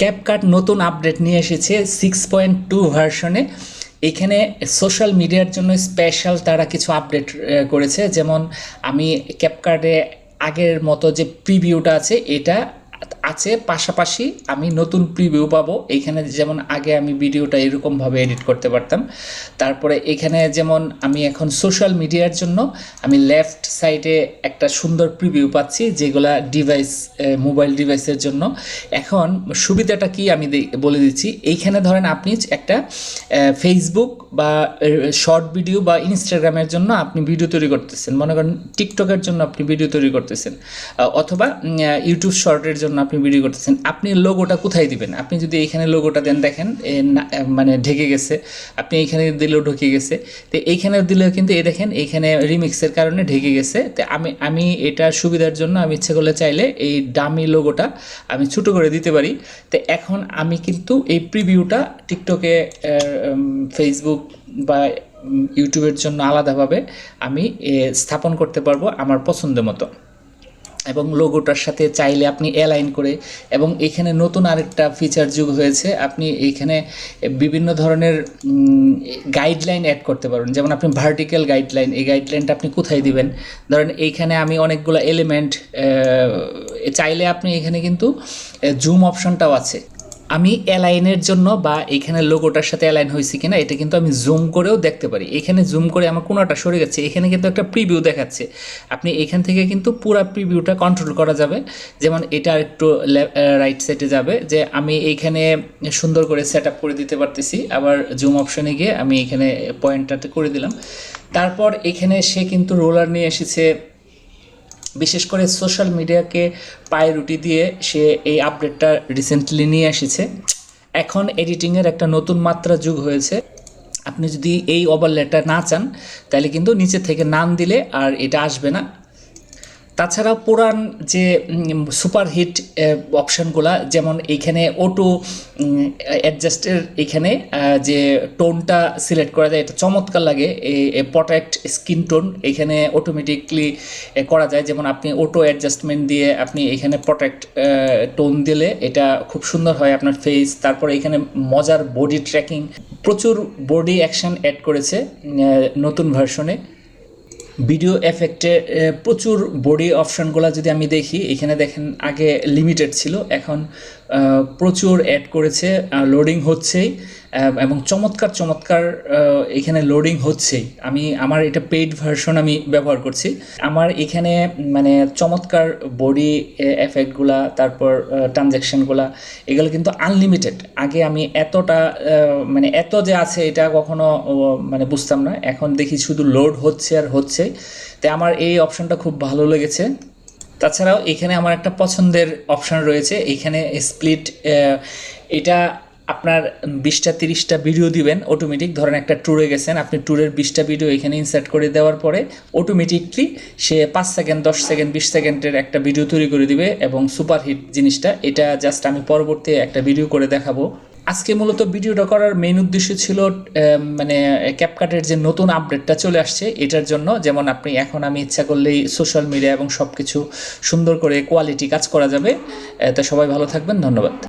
CapCut নতুন update নিয়ে এসেছে সিক্স পয়েন্ট টু ভার্সনে এখানে সোশ্যাল মিডিয়ার জন্য স্পেশাল তারা কিছু আপডেট করেছে। যেমন আমি ক্যাপকার্টে আগের মতো যে প্রিভিউটা আছে, এটা আছে, পাশাপাশি আমি নতুন প্রিভিউ পাবো। এইখানে যেমন আগে আমি ভিডিওটা এরকমভাবে এডিট করতে পারতাম। তারপরে এখানে যেমন আমি এখন সোশ্যাল মিডিয়ার জন্য আমি লেফট সাইডে একটা সুন্দর প্রিভিউ পাচ্ছি, যেগুলা ডিভাইস মোবাইল ডিভাইসের জন্য। এখন সুবিধাটা কি আমি বলে দিচ্ছি। এইখানে ধরেন আপনি একটা ফেসবুক বা শর্ট ভিডিও বা ইনস্টাগ্রামের জন্য আপনি ভিডিও তৈরি করতেছেন। মনে করেন টিকটকের জন্য আপনি ভিডিও তৈরি করতেছেন। অথবা ইউটিউব শর্টের জন্য আপনি ভিডিও করতেছেন আপনি লোগোটা কোথায় দিবেন? আপনি যদি এখানে লোগোটা দেন দেখেন এ মানে ঢেকে গেছে আপনি এইখানে দিলেও ঢুকে গেছে তো এইখানে দিলেও কিন্তু এই দেখেন এইখানে রিমিক্সের কারণে ঢেকে গেছে তো আমি আমি এটা সুবিধার জন্য আমি ইচ্ছে করলে চাইলে এই ডামি লোগোটা আমি ছোটো করে দিতে পারি তো এখন আমি কিন্তু এই প্রিভিউটা টিকটকে ফেসবুক বা ইউটিউবের জন্য আলাদাভাবে আমি এ, স্থাপন করতে পারব আমার পছন্দ মতো। এবং লোগোটার সাথে চাইলে আপনি অ্যালাইন করে এবং এখানে নতুন আরেকটা ফিচার যুগ হয়েছে, আপনি এখানে বিভিন্ন ধরনের গাইডলাইন অ্যাড করতে পারবেন। যেমন আপনি ভার্টিক্যাল গাইডলাইন এই গাইডলাইনটা আপনি কোথায় দিবেন? ধরেন এইখানে আমি অনেকগুলো এলিমেন্ট চাইলে আপনি এখানে কিন্তু জুম অপশনটাও আছে। আমি অ্যালাইনের জন্য বা এখানে লোগোটার সাথে অ্যালাইন হয়েছে কিনা, এটা কিন্তু আমি জুম করেও দেখতে পারি। এখানে জুম করে আমার কোনোটা সরে গেছে, এখানে কিন্তু একটা প্রিভিউ দেখাচ্ছে। আপনি এখান থেকে কিন্তু পুরো প্রিভিউটা কন্ট্রোল করা যাবে। যেমন এটা একটু রাইট সাইডে যাবে, যে আমি এইখানে সুন্দর করে সেট করে দিতে পারতেছি। আবার জুম অপশনে গিয়ে আমি এখানে পয়েন্টটাতে করে দিলাম। তারপর এখানে সে কিন্তু রোলার নিয়ে এসেছে বিশেষ করে সোশ্যাল মিডিয়াকে পায়ে রুটি দিয়ে সে এই আপডেটটা রিসেন্টলি নিয়ে এসেছে। এখন এডিটিংয়ের একটা নতুন মাত্রা যুগ হয়েছে। আপনি যদি এই ওভারলেটা না চান, তাহলে কিন্তু নিচে থেকে নাম দিলে আর এটা আসবে না। তাছাড়া পুরান যে সুপারহিট অপশানগুলা, যেমন এইখানে অটো অ্যাডজাস্টের এখানে যে টোনটা সিলেক্ট করা যায়, এটা চমৎকার লাগে প্রোটেক্ট স্কিন টোন এখানে অটোমেটিকলি করা যায়। যেমন আপনি অটো অ্যাডজাস্টমেন্ট দিয়ে আপনি এখানে প্রোটেক্ট টোন দিলে এটা খুব সুন্দর হয় আপনার ফেস তারপরে এখানে মজার বডি ট্র্যাকিং প্রচুর বডি অ্যাকশন অ্যাড করেছে নতুন ভার্সনে ভিডিও এফেক্টে প্রচুর বডি অপশানগুলো যদি আমি দেখি, এখানে দেখেন আগে লিমিটেড ছিল, এখন প্রচুর অ্যাড করেছে লোডিং হচ্ছেই। এবং চমৎকার চমৎকার এখানে লোডিং হচ্ছেই। আমি, আমার এটা পেইড ভার্সন আমি ব্যবহার করছি। আমার এখানে মানে চমৎকার বডি এফেক্টগুলা তারপর ট্রানজ্যাকশনগুলা এগুলো কিন্তু আনলিমিটেড আগে আমি এতটা মানে এত যে আছে এটা কখনো মানে বুঝতাম না। এখন দেখি শুধু লোড হচ্ছে আর হচ্ছে। তাই আমার এই অপশনটা খুব ভালো লেগেছে। তাছাড়াও এখানে আমার একটা পছন্দের অপশন রয়েছে। এখানে স্প্লিট এটা আপনার বিশটা, তিরিশটা ভিডিও দিবেন অটোমেটিক ধরেন একটা ট্যুরে গেছেন, আপনি ট্যুরের বিশটা ভিডিও এখানে ইনসার্ট করে দেওয়ার পরে অটোমেটিকলি সে পাঁচ সেকেন্ড দশ সেকেন্ড বিশ সেকেন্ডের একটা ভিডিও তৈরি করে দিবে এবং সুপারহিট জিনিসটা, এটা জাস্ট আমি পরবর্তী একটা ভিডিও করে দেখাবো। আজকে মূলত ভিডিওটা করার মেন উদ্দেশ্য ছিল মানে ক্যাপকাটের যে নতুন আপডেটটা চলে আসছে, এটার জন্য যেমন আপনি এখন আমি ইচ্ছা করলেই সোশ্যাল মিডিয়া এবং সব কিছু সুন্দর করে কোয়ালিটি কাজ করা যাবে। তা সবাই ভালো থাকবেন, ধন্যবাদ।